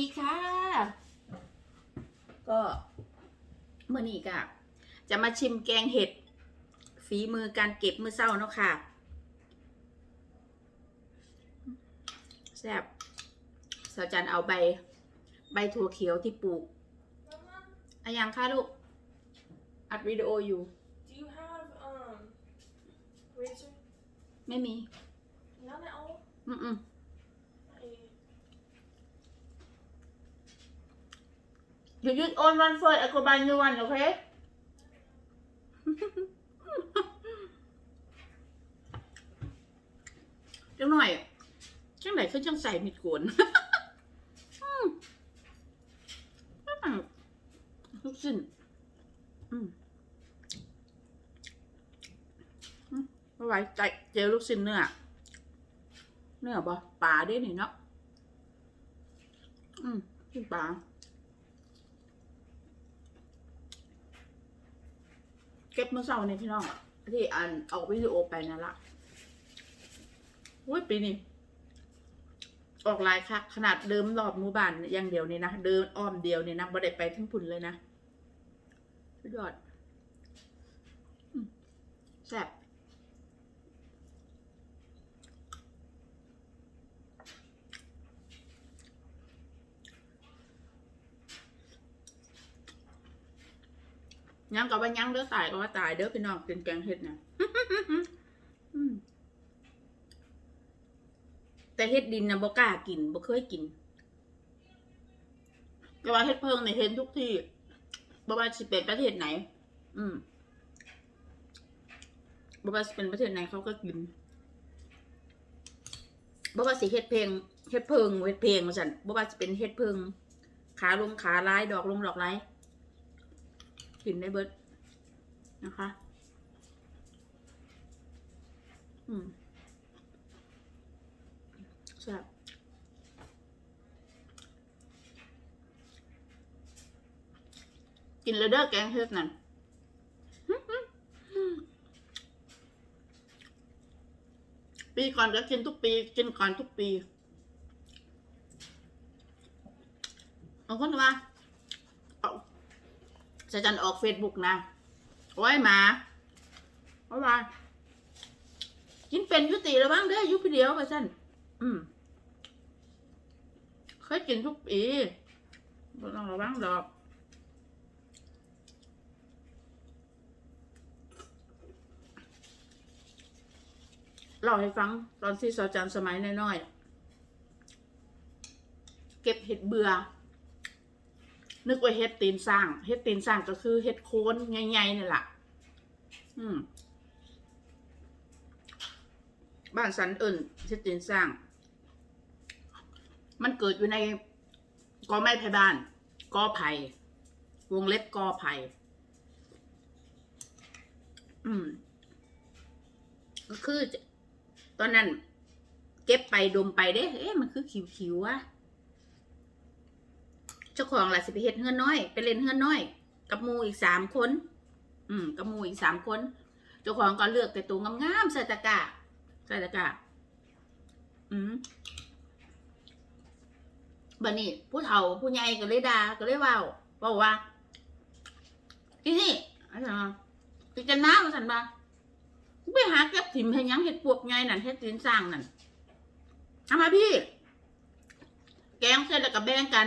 ดีค่ะ ก็เมื่อนี้ก็จะมาชิมแกงเห็ด ฝีมือการเก็บมือเศร้าเนาะค่ะแซ่บสาวจันเอาใบ ใบถั่วเขียวที่ปลูกอะยังค่ะลูก อัดวิดีโออยู่ Do you have um razor? ไม่มี None at all? อืมอืม I, You use own one first, I go buy new one, okay? จังหน่อยจังไหนคือจังใส่มิดโกนอืมอืมลูกชิ้นอืมอืม เก็บเมื่อเช้านี่พี่น้อง ที่อันออาวิดีโอไปนั่นละอุ้ยปีนี้ออกลายคักขนาดเดิมรอบหมู่บ้านอย่างเดียวนี่นะ เดินอ้อมเดียวนี่นะบ่ได้ไปทั้งพุ่นเลยนะยอดแซ่บ ยังก็ว่ายังเด้อตายก็ว่าตายเด้อพี่น้องเป็นแกงเห็ดนะแต่เห็ดดินนะบ่กล้ากินบ่เคยกินแต่ว่าเห็ดเพิงเนี่ยเห็นทุกที่บ่ว่าสิเป็นประเทศไหน อืมบ่ว่าสิเป็นประเทศไหนเขาก็กินบ่ว่าสิเห็ดเพลงเห็ดเพิงเห็ดเพลงว่าซั่นบ่ว่าสิเป็นเห็ดเพิงขาลงขาลายดอกลงดอกลาย กินได้เบิดนะคะ อืมแซ่บกินเลเด้อแกงเฮ็ดนั่นปีก่อนก็กินทุกปี กินก่อนทุกปีบางคนว่า จะจันออกเฟซบุ๊กนะ โอ้ยหมาโอ้ยว่ากินเป็นยุติระวังเด้อยุพี่เดียวว่าสั่นอืมเคยกินทุกปีบ่ต้องระวังดอกเล่าให้ฟังตอนที่สาวจันสมัยน้อยๆเก็บเห็ดเบื่อ นึกว่าเห็ดตีนสร้างเห็ดตีนสร้างก็คือเห็ดโคนใหญ่ๆนี่แหละอืม บ้านสันเอิญเฮ็ดตีนสร้าง มันเกิดอยู่ในกอไม้ไผ่บ้านกอไผ่วงเล็บกอไผ่อืม ก็คือ ตอนนั้น เก็บไปดมไปเด้ เอ๊ะมันคือขิวๆวะ เจ้าของล่ะสิไปเฮ็ดเฮือนน้อยไปเล่นเฮือนน้อย กับมูอีกสามคน อืมกับมูอีกสามคน เจ้าของก็เลือกแต่ตัวงามๆใส่ตะกร้าใส่ตะกร้าอืมบัดนี้ผู้เฒ่าผู้ใหญ่ก็เลยด่าก็เลยว่าบอกว่าที่นี่อะไรนะพี่จันน้าสันบ่าไปหาเก็บถิ่มให้ยังเห็ดปวกไงนั่นเห็ดตีนสร้างนั่นเอามาพี่ แกงเสร็จแล้วก็แบ่งกัน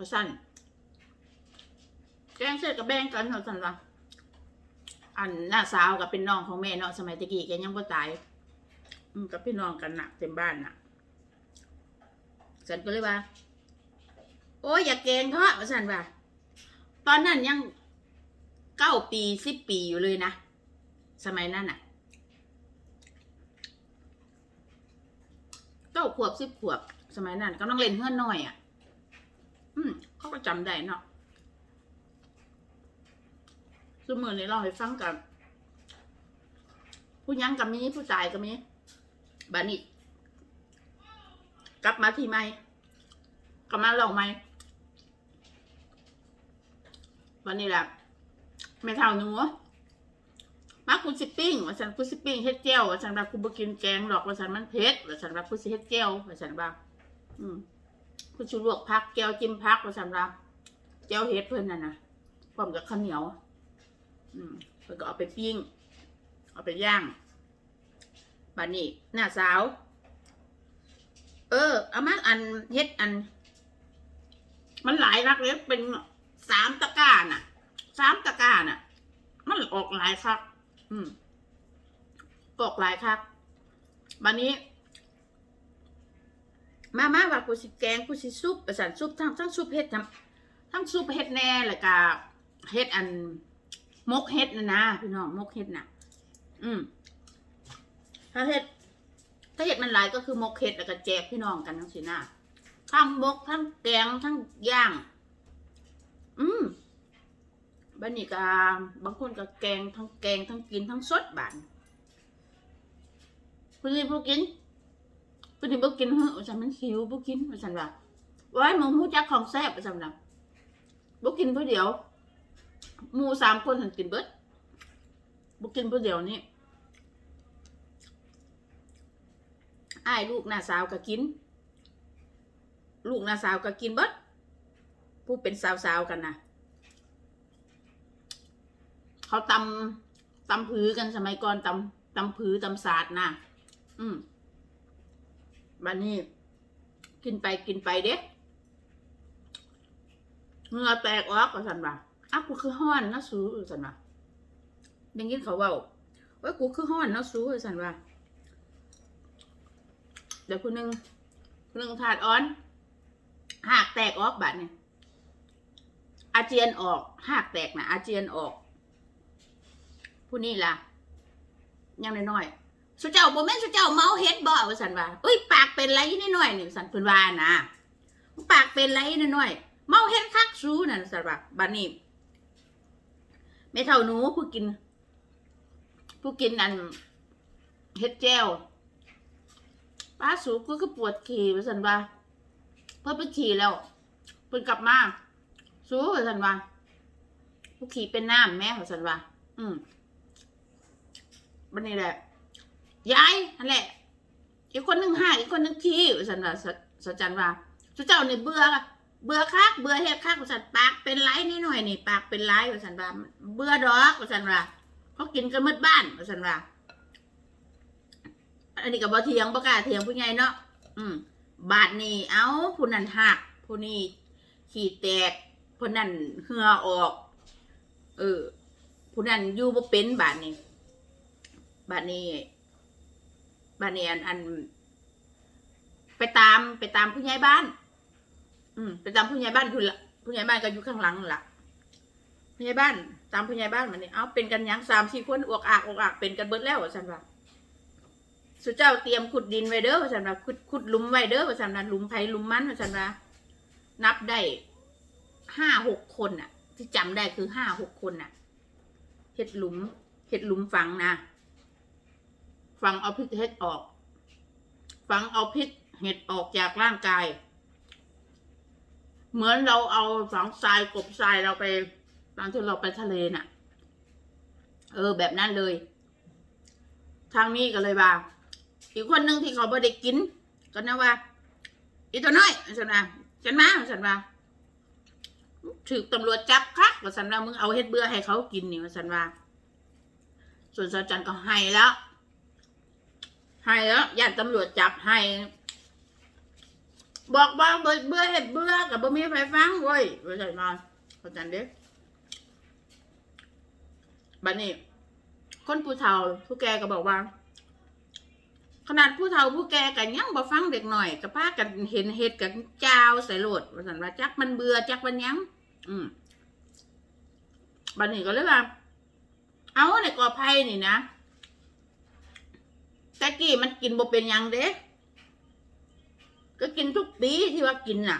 ว่าสั่นแกงเสร็จก็แบ่งกันว่าสั่นว่าอันหน้าสาวกับเป็นน้องของแม่เนาะสมัยตะกี้แกยังบ่ตายอืมกับพี่น้องกันน่ะเต็มบ้านน่ะฉันก็เลยว่า โอ้ยอย่าเกงเถอะว่าฉันว่า ตอนนั้นยังเก้าปีสิบปีอยู่เลยนะ สมัยนั้นน่ะเก้าขวบสิบขวบ สมัยนั้นกำลังเล่นเฮือนน้อยอะ อืมเขาก็จำได้เนาะสมมือนี้เราให้ฟังกันผู้ยังก็มีผู้ตายก็มีบานี้กลับมาที่ไม่กลับมาลองไม่วันนี้แหละไม่เท่าหนูมาคุณสิปิ้งว่าฉันคุณสิปิ้งเฮ็ดเจียวว่าฉันว่าคุณบ่กินแกงหรอกว่าฉันมันเผ็ดว่าฉันว่าคุณสิเฮ็ดเจียวว่าฉันว่าอืม คุณชูลวกพักแก้วจิ้มพักประสำรับแก้วเฮ็ดเพิ่อนน่ะนะพร้อมกับข้าวเหนียว อืมเพิ่นก็เอาไปปิ้ง เอาไปย่างบัดนี้หน้าสาว เออเอามาอันเฮ็ดอัน มันหลายรักเลยเป็นสามตะกร้าน่ะสามตะกร้าน่ะ มันออกหลายคักอืมออกหลายคักบัดนี้ มามาว่ากูสิแกงกูสิซุปประสานซุปทั้งทั้งซุปเฮ็ดทั้งทั้งซุปเฮ็ดแน่แล้วก็เฮ็ดอันมกเฮ็ดนะนะพี่น้องมกเฮ็ดน่ะอืมถ้าเฮ็ดถ้าเฮ็ดมันหลายก็คือมกเฮ็ดแล้วก็แจกพี่น้องกันทั้งสินะทั้งมกทั้งแกงทั้งย่าง อืมบันนี้ก็บางคนก็แกงทั้งแกงทั้งกินทั้งสดบานคุณนี่พวกกิน คุณนี่พวกกินเฮ้ยฉันมันหิวพวกกินว่าฉันว่าไว้มึงหูจักของแซ่บว่าฉันว่าพวกกินเพื่อเดียวหมูสามคนฉันกินเบิดพวกกินเพื่อเดียวนี่อ้ลูกหน้าสาวก็กิน ลูกหน้าสาวก็กินเบิดผู้เป็นสาวๆกันนะเขาตำตำผือกันสมัยก่อนตำตำผือตำศาสตร์นะอืม บันนี้ กินไปกินไปเด็กเงือแตกออกก็สันว่าอ้าวกูคือห้อนนะสูสันว่าดังยินเขาเว่าว่ากูคือห้อนนะสูสันว่าเดี๋ยวคุณนึงคุณนึงถาดอ้อน หากแตกออกบัดเนี่ยอาเจียนออก หากแตกนะอาเจียนออก ผู้นี้ล่ะ ยังน้อย สุเจ้าบ่แม่นสุเจ้าเมาเฮ็ดบ่ว่าสันว่าเอ้ยปากเป็นไรนิดหน่อยนี่สันเพิ่นว่านะปากเป็นไรนิดหน่อย เมาเฮ็ดคักซูนั่นสันว่าบัดนี้แม่เฒ่าหนูผู้กิน ผู้กินอันเฮ็ดแจ่วป้าสูก็คือปวดขี่ว่าสันว่าเพิ่นไปขี่แล้วเพิ่นกลับมาสู้ว่าสันว่าผู้ขี่เป็นน้ำแม่ว่าสันว่าอืมบันนี้แหละ ยายนั่นแหละ อีกคนหนึ่งห้าอีกคนหนึ่งขี้วสันว่าสสจันว่าสุเจ้าเนี่ยเบื่อเบื่อคักเบื่อเฮ็ดคักว่าสันปากเป็นไรนิดหน่อยนี่ปากเป็นไรวสันว่าเบื่อดอกวสันว่าเขากินกันมืดบ้านวสันว่าอันนี้ก็บ่เถียงบ่กล้าเถียงผู้ใหญ่เนาะอืม บาดนี้เอาผู้นั้นหักผู้นี้ขี่แตกผู้นั้นเหงื่อออก เออผู้นั้นอยู่บ่เป็นบาดนี้บาดนี้ บาดนี้อันอัน ไปตามไปตามผู้ใหญ่บ้าน อืมไปตามผู้ใหญ่บ้านอยู่ละผู้ใหญ่บ้านก็อยู่ข้างหลังนั่นล่ะผู้ใหญ่บ้าน ตามผู้ใหญ่บ้านมันนี่เอาเป็นกันยังสามสี่คนอวกอากอวกอากเป็นกันเบิดแล้วว่าซั่นว่าสุเจ้าเตรียมขุดดินไว้เด้อว่าซั่นว่าขุดขุดหลุมไว้เด้อว่าซั่นว่าหลุมไผหลุมมันว่าซั่นว่านับได้ห้าหกคนน่ะ ที่จำได้คือห้าหกคนน่ะเฮ็ดหลุมเฮ็ดหลุมฝังนะ ฝังเอาพิษเฮ็ดออกฝังเอาพิษเห็ดออกจากร่างกาย เหมือนเราเอาฝังทรายกบทรายเราไป ตอนที่เราไปทะเลน่ะ เออ แบบนั้นเลย ทางนี้ก็เลยว่า อีกคนหนึ่งที่เขาไม่ได้กิน ก็นะว่า อีตัวน้อยฉันว่าฉันมาฉันว่าถูกตำรวจจับคักว่าฉันว่ามึงเอาเฮ็ดเบื่อให้เขากินนี่ว่าฉันว่า ส่วนสาวจันก็ให้แล้ว ให้แล้วญาติตำรวจจับให้ บอกว่าเบื่อเบื่อเฮ็ดเบื่อกับบ่มีไฟฟังเว้ยว่าฉันมาสาวจันเด้บัดนี้ คนผู้เฒ่าผู้แกก็บอกว่า ขนาดผู้เฒ่าผู้แกกันยังบ่ฟังเด็กหน่อยก็พากันเห็นเฮ็ดกันเจ้าใส่โลดว่าซั่นว่าจักมันเบื่อจักมันยัง อืมบัดนี้ก็เลยว่า เอาในกอไผ่นี่นะ แต่กี้มันกินบ่เป็นยังเด้ก็กินทุกปีที่ว่ากินน่ะ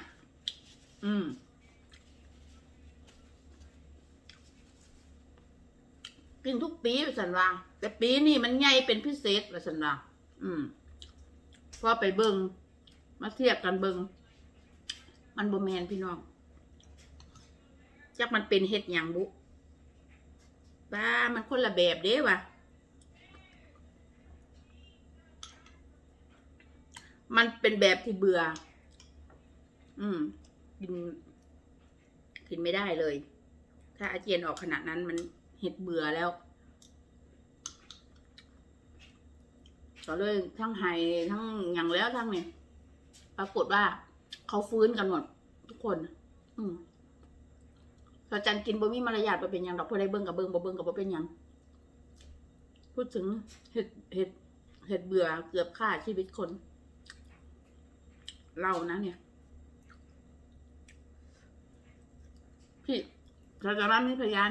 อืม กินทุกปีสันว่าแต่ปีนี้มันใหญ่เป็นพิเศษว่าสันว่าอืมพอไปเบิงมาเทียบกันเบิงมันบ่แมนพี่น้องจักมันเป็นเห็ดหยังบุบ้ามันคนละแบบเด้ว่ะ มันเป็นแบบที่เบื่อ อืม กิน กินไม่ได้เลย ถ้าอาเจียนออกขนาดนั้นมันเห็ดเบื่อแล้ว ก็เลยทั้งไห้ทั้งอย่างแล้วทั้งเนี่ยปรากฏว่า เขาฟื้นกันหมดทุกคน อืมพระจันกินบ่มีมารยาทบ่เป็นยังดอกพอได้เบิ่งกับเบิ่งบ่เบิ่งกับบ่เป็นยัง พูดถึงเห็ดเห็ดเห็ดเบื่อเกือบฆ่าชีวิตคน เรานะเนี่ย พี่เราจะว่ามีพยาน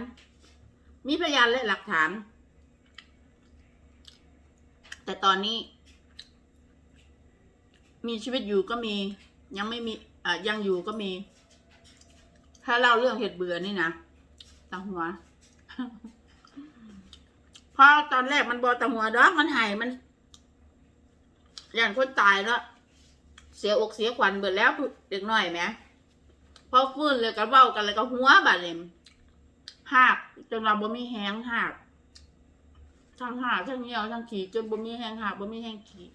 มีพยานและหลักฐาน แต่ตอนนี้ มีชีวิตอยู่ก็มี ยังไม่มีอะยังอยู่ก็มี ถ้าเล่าเรื่องเห็ดเบื่อนี่นะตังหัวพราะตอนแรกมันบอตังหัวดอกมันหายมัน อย่างคนตายแล้ว เสียอกเสียขวัญเบิดแล้วเด็กน้อยไหมพอฟื้นเลยก็เว้ากันเลยก็หัวบาดเลยหักจนเราบ่มีแห้งหักทั้งหักทั้งเหี่ยวทั้งขี่จนบ่มีแห้งหักบ่มีแห้งขี่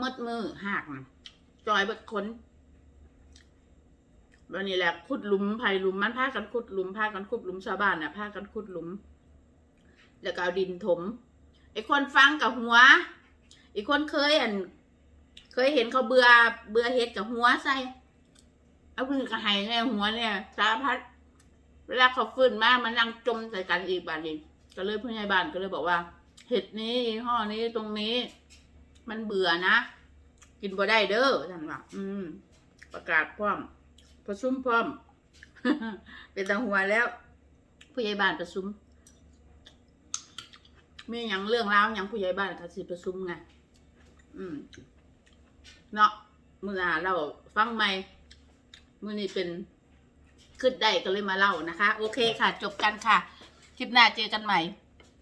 มืดมือหักจอยเบิดคนวันนี้แหละขุดหลุมไผ่หลุมมันพากันขุดหลุมพากันขุดหลุมชาวบ้านน่ะพากันขุดหลุม แล้วก็เอาดินถมไอ้คนฟังกับหัวไอีกคนเคยอัน ยเห็นเขาเบื่อเบื่อเฮ็ดกับหัวใส่เอาพื้นกระหายในหัวเนี่ยสารพัดเวลาเขาฟื้นมามันนั่งจมใส่กันอีกบาดนี้ก็เลยผู้ใหญ่บ้านก็เลยบอกว่า เห็ดนี้ยี่ห้อนี้ตรงนี้ มันเบื่อนะ กินบ่ได้เด้อท่านว่าอืม ประกาศพร้อมประชุมพร้อม เป็นตาหัวแล้ว ผู้ใหญ่บ้านประชุมมีอย่างเรื่องราวอย่างผู้ใหญ่บ้านเขาสิประชุมไงอืม เนาะมื่อนาเราฟังใหม่มือนี้เป็นขึ้นได้ก็เลยมาเล่านะคะ โอเคค่ะ จบกันค่ะ คลิปหน้าเจอกันใหม่